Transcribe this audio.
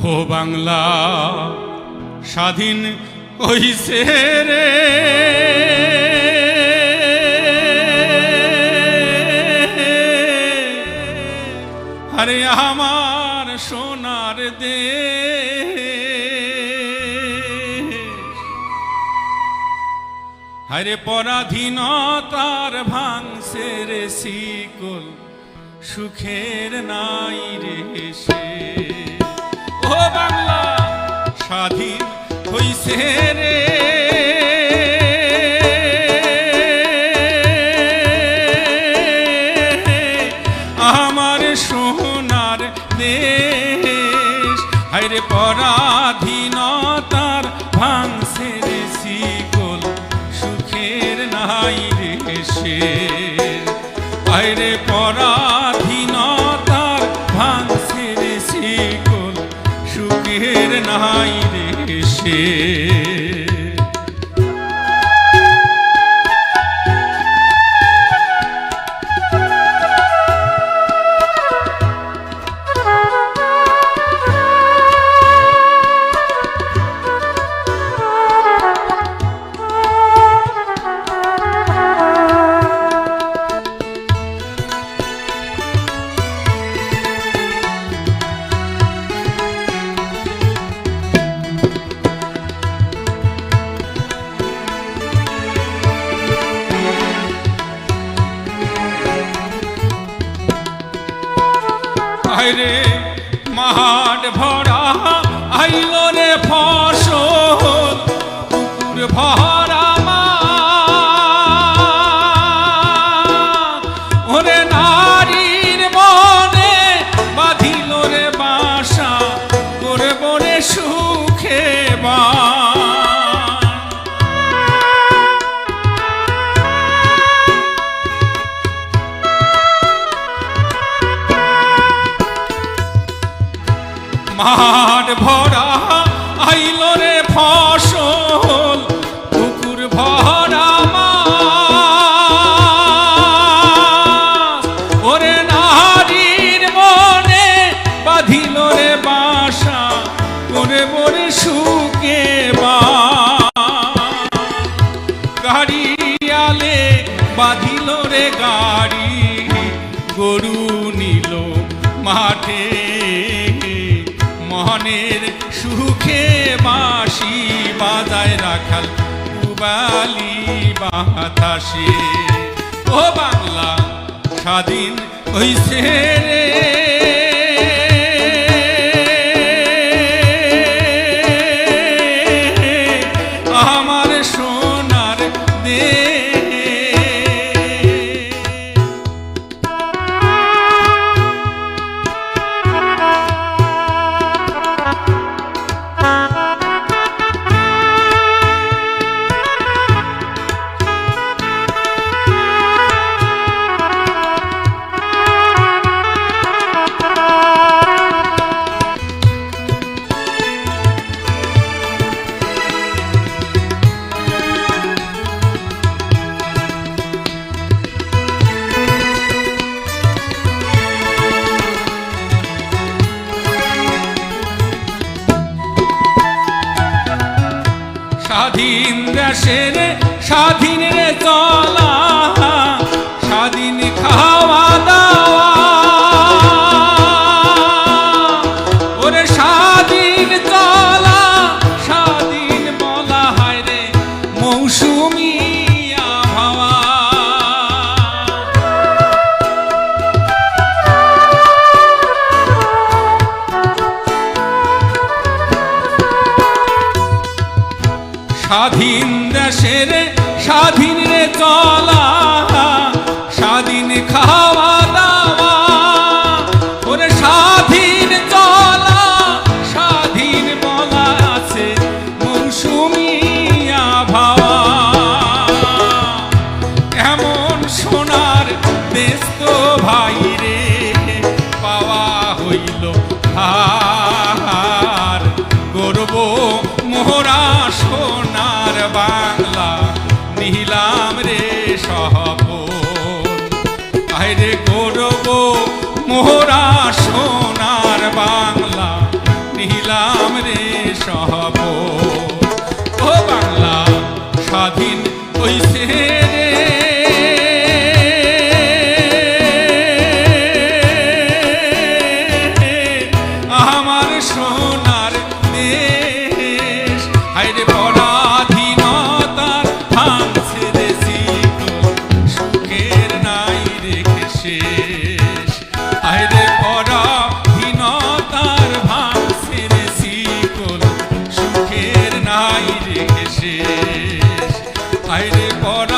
ও বাংলা, স্বাধীন কইছে রে। আরে আমার সোনার দে হরে পরাধীনতার ভাঙছে রে শিকল, সুখের নাই রে সে বাংলা স্বাধীন হইছে রে। আইরে মাঠ ভরা আইল রে ফসল ভরা মাঠ ভরা আইল রে ফসল, পুকুর ভরা। ওরে নারীর মনে বাঁধিল রে বাসা করে বরে সুকে বা গাড়ি বাঁধিল রে গাড়ি, গরু নিল মাঠে মহনের সুখে বাঁশি বাজায় রাখাল উবালি বাতাসে। ও বাংলা স্বাধীন হইছে রে। স্বাধীন দেশের রে চলা স্বাধীন দেশের স্বাধীন রে চলা, স্বাধীন খাওয়া দাওয়া। ওরে স্বাধীন চলা, স্বাধীন বলা আছে মৌসুমি আবহাওয়া। এমন সোনার দেশ তো ভাই নিলাম রে শেষ। আয়রে পরা হীনতার ভাঙসের শিকল সুখের নাই রেখে শেষ। আয়রে পরা